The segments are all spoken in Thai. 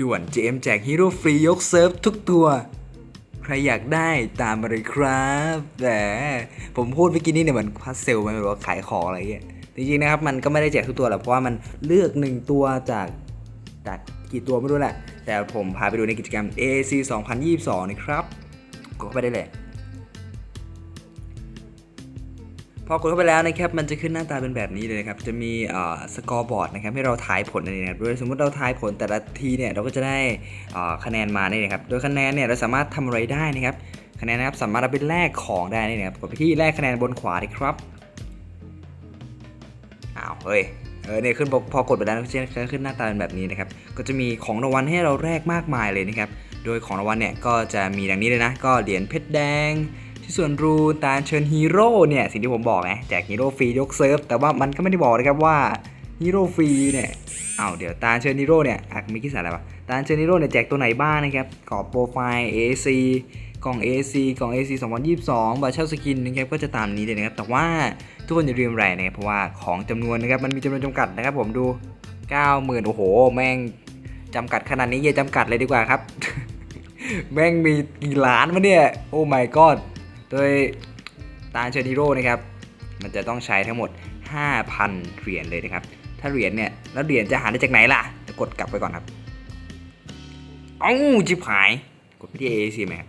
ด่วน JM แจกฮีโร่ฟรียกเซิร์ฟทุกตัว ใครอยากได้ตามมาเลยครับแต่ผมพูดเมื่อกี้นี่เนี่ยเหมือนพัสเซลมันแบบว่าขายของอะไรเงี้ยจริงๆนะครับมันก็ไม่ได้แจกทุกตัวหรอกเพราะว่ามันเลือกหนึ่งตัวจากจากกี่ตัวไม่รู้แหละ แต่ผมพาไปดูในกิจกรรม AC 2022 นะครับกดไปได้เลย พอกดเข้าไปแล้วนะครับมันจะขึ้นหน้าตาเป็นแบบนี้เลยนะครับจะมีสกอร์บอร์ดนะครับให้เราทายผลนั่นเองนะครับโดยสมมติเราทายผลแต่ละทีเนี่ยเราก็จะได้คะแนนมาเนี่นะครับโดยคะแนนเนี่ยเราสามารถทำอะไรได้นะครับคะแนนนะครับสามารถเอาไปแลกของได้นี่นะครับกดไปที่แลกคะแนนบนขวาเลยครับอ้าวเฮ้ยเออเนี่ยขึ้นพอพอกดไปแล้วก็จะขึ้นหน้าตาเป็นแบบนี้นะครับก็จะมีของรางวัลให้เราแลกมากมายเลยนะครับโดยของรางวัลเนี่ยก็จะมีดังนี้เลยนะ ก็เหรียญเพชรแดง ที่ส่วนรูตาเชิญฮีโร่เนี่ยสิ่งที่ผมบอกไงแจกฮีโร่ฟรียกเซิร์ฟแต่ว่ามันก็ไม่ได้บอกนะครับว่าฮีโร่ฟรีเนี่ยเอ้าเดี๋ยวตาเชิญฮีโร่เนี่ยอะมีกี่สายอะไรวะตาเชิญฮีโร่เนี่ยแจกตัวไหนบ้างนะครับกรอบโปรไฟล์ AC กล่อง AC กล่อง AC 2022 บัตรเช่าสกินนะครับก็จะตามนี้เลยนะครับ แต่ว่าทุกคนอย่าลืมอะไรนะครับเพราะว่าของจำนวนนะครับมันมีจำนวนจำกัดนะครับผมดู 90,000 โอ้โห แม่งจำกัดขนาดนี้อย่าจำกัดเลยดีกว่าครับ แม่งมีกี่ล้านวะเนี่ย โอ้ my god โดยตาเชอร์นิโร่นะครับ มันจะต้องใช้ทั้งหมด 5,000 เหรียญเลยนะครับ ถ้าเหรียญเนี่ย แล้วเหรียญจะหาได้จากไหนล่ะ จะกดกลับไปก่อนครับเอ้าจิบหาย กดไปที่ AAC ไหมครับ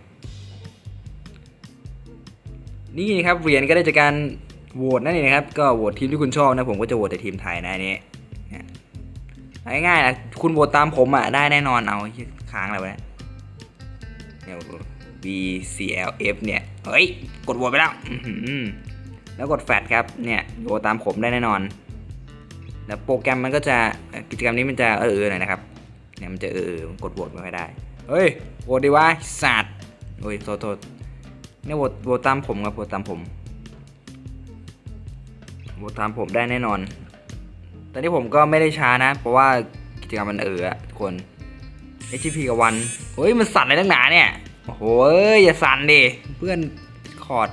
นี่นะครับ เหรียญก็ได้จากการโหวตนั่นเองนะครับ ก็โหวตทีมที่คุณชอบนะ ผมก็จะโหวตแต่ทีมไทยนะอันนี้ง่ายๆนะคุณโหวตตามผมอะได้แน่นอนเอาค้างอะไรวะเนี่ย BCLF เนี่ย เฮ้ย กดโหวตไปแล้ว แล้วกดแฟดครับ เนี่ยโหวตตามผมได้แน่นอน แล้วโปรแกรมมันก็จะกิจกรรมนี้มันจะเออๆหน่อยนะครับ เนี่ยมันจะเออๆกดโหวตไม่ค่อยได้ เฮ้ยโหวตดีวะสัตว์โอ้ยโทษโทษเนี่ยโหวตโหวตตามผมครับโหวตตามผมโหวตตามผมได้แน่นอนตอนนี้ผมก็ไม่ได้ช้านะ เพราะว่ากิจกรรมมันเอออะทุกคน HP กับวัน เฮ้ย มันสั่นอะไรตั้งหนาเนี่ย โอ้โหอยอย่าสั่นดิเพื่อนคอร์ด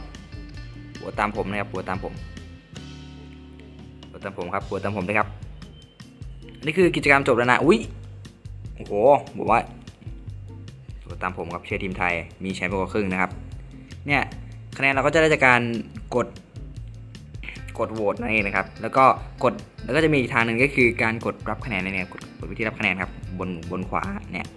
หัวตามผมนะครับหัวตามผมหัวตามผมครับหัวตามผมนะครับนนี้คือกิจกรรมจบแล้วนะอุ้ยโอ้โหบอกว่าหัวตามผมครับเชียร์ทีมไทยมีแชมป์ไปกว่าครึ่งนะครับ เนี่ยคะแนนเราก็จะได้จากการกดกดโหวตนั่นเองนะครับ แล้วก็กดแล้วก็จะมีอีกทางหนึ่งก็คือการกดรับคะแนนนั่นเองกดกดวิธีรับคะแนนครับบนบนขวาเนี่ย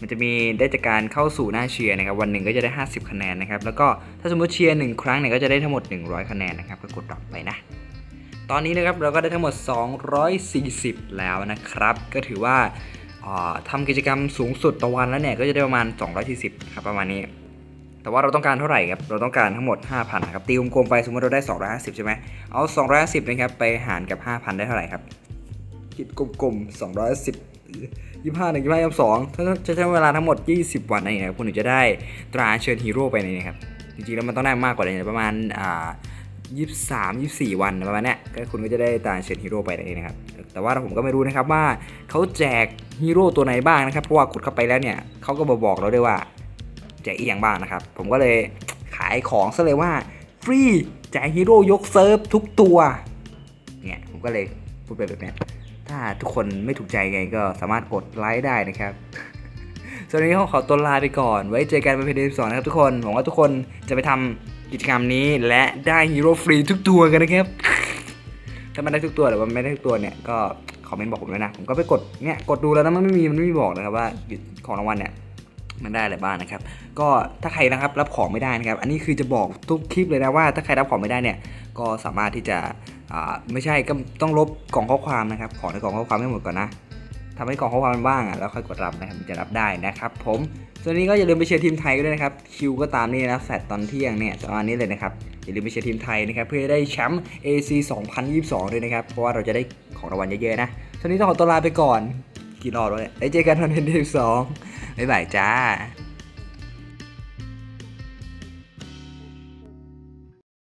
มันจะมีได้จากการเข้าสู่หน้าเชียร์นะครับวันหนึ่งก็จะได้ 50 คะแนนนะครับแล้วก็ถ้าสมมติเชียร์หนึ่งครั้งเนี่ยก็จะได้ทั้งหมด 100 คะแนนนะครับก็กดรับไปนะตอนนี้นะครับเราก็ได้ทั้งหมด 240 แล้วนะครับ ก็ถือว่าอ่าทำกิจกรรมสูงสุดต่อวันแล้วเนี่ยก็จะได้ประมาณ 240ครับประมาณนี้ แต่ว่าเราต้องการเท่าไหร่ครับ เราต้องการทั้งหมด 5,000นะครับตีกลมๆไปสมมติเราได้ 250 ใช่ไหมเอา 250นะครับไปหารกับ 5,000 ได้เท่าไหร่ครับ คิดกลมๆ210 25หนึ่ง25 22ถ้าจะใช้เวลาทั้งหมด 20 วันนั่นเองนะครับคุณถึงจะได้ตราเชิญฮีโร่ไปนี่นะครับจริงๆแล้วมันต้องได้มากกว่านี้ประมาณอ่า23 24วันประมาณนี้ก็คุณก็จะได้ตราเชิญฮีโร่ไปนั่นเองนะครับ แต่ว่าผมก็ไม่รู้นะครับว่าเขาแจกฮีโร่ตัวไหนบ้างนะครับ เพราะว่ากดเข้าไปแล้วเนี่ยเขาก็มาบอกเราด้วยว่า แจกอีกอย่างบ้างนะครับ ผมก็เลยขายของซะเลยว่าฟรีแจกฮีโร่ยกเซิร์ฟทุกตัว เนี่ยผมก็เลยพูดไปแบบนี้ ถ้าทุกคนไม่ถูกใจไงก็สามารถกดไลค์ได้นะครับส่วนวันนี้ขอตัวลาไปก่อน ไว้เจอกันในเพจที่สองนะครับทุกคน หวังว่าทุกคนจะไปทำกิจกรรมนี้และได้ฮีโร่ฟรีทุกตัวกันนะครับ ถ้ามันได้ทุกตัวหรือว่าไม่ได้ทุกตัวเนี่ยก็คอมเมนต์บอกผมด้วยนะ ผมก็ไปกดเนี่ยกดดูแล้วนะมันไม่มีมันไม่มีบอกนะครับว่าของรางวัลเนี่ยมันได้อะไรบ้างนะครับ ก็ถ้าใครนะครับรับของไม่ได้นะครับ อันนี้คือจะบอกทุกคลิปเลยนะว่าถ้าใครรับของไม่ได้เนี่ยก็สามารถที่จะ อ่าไม่ใช่ก็ต้องลบกล่องข้อความนะครับ ขอในกล่องข้อความให้หมดก่อนนะทำให้กล่องข้อความมันว่างอะแล้วค่อยกดรับนะครับจะรับได้นะครับ ผมส่วนนี้ก็อย่าลืมไปเชียร์ทีมไทยกันด้วยนะครับคิวก็ตามนี่นะแฟตตอนเที่ยงเนี่ยประมาณนี้เลยนะครับอย่าลืมไปเชียร์ทีมไทยนะครับเพื่อได้แชมป์ AC 2022 ด้วยนะครับเพราะว่าเราจะได้ของรางวัลเยอะๆนะส่วนนี้ต้องขอตัวลาไปก่อนกี่รอบแล้วเนี่ยไว้เจอกันวันที่12บ๊ายบายจ้า